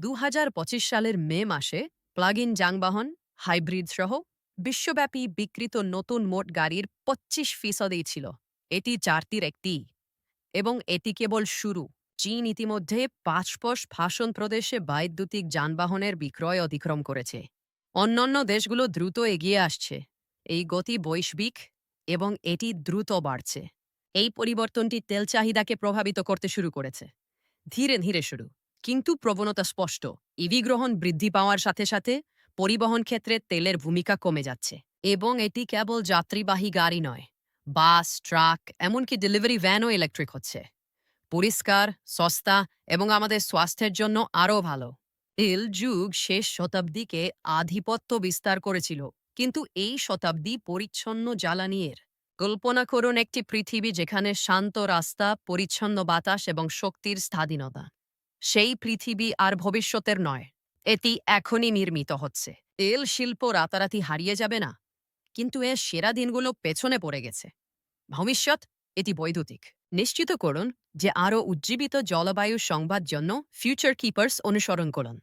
দু হাজার পঁচিশ সালের মে মাসে প্লাগ ইন যানবাহন, হাইব্রিড সহ বিশ্বব্যাপী বিকৃত নতুন মোট গাড়ির পঁচিশ ফিসদেই ছিল। এটি চারটির একটি এবং এটি কেবল শুরু। চীন ইতিমধ্যে পাঁচপশ ভাষণ প্রদেশে বৈদ্যুতিক যানবাহনের বিক্রয় অতিক্রম করেছে। অন্যান্য দেশগুলো দ্রুত এগিয়ে আসছে। এই গতি বৈশ্বিক এবং এটি দ্রুত বাড়ছে। এই পরিবর্তনটি তেল চাহিদাকে প্রভাবিত করতে শুরু করেছে। ধীরে ধীরে শুরু। কিন্তু প্রবণতা স্পষ্ট। ইভি গ্রহণ বৃদ্ধি পাওয়ার সাথে সাথে পরিবহন ক্ষেত্রে তেলের ভূমিকা কমে যাচ্ছে। এবং এটি কেবল যাত্রীবাহী গাড়ি নয়, বাস, ট্রাক, এমনকি ডেলিভারি ভ্যানও ইলেকট্রিক হচ্ছে। পরিষ্কার, সস্তা এবং আমাদের স্বাস্থ্যের জন্য আরও ভালো। তেল যুগ শেষ শতাব্দীকে আধিপত্য বিস্তার করেছিল। কিন্তু এই শতাব্দী পরিচ্ছন্ন জ্বালানির কল্পনা করুন একটি পৃথিবী যেখানে শান্ত রাস্তা, পরিচ্ছন্ন বাতাস এবং শক্তির স্বাধীনতা। সেই পৃথিবী আর ভবিষ্যতের নয়। এটি এখনই নির্মিত হচ্ছে। তেল শিল্প রাতারাতি হারিয়ে যাবে না, কিন্তু এর সেরা দিনগুলো পেছনে পড়ে গেছে। ভবিষ্যৎ, এটি বৈদ্যুতিক। নিশ্চিত করুন যে আরও উজ্জীবিত জলবায়ু সংবাদ জন্য ফিউচার কিপার্স অনুসরণ করুন।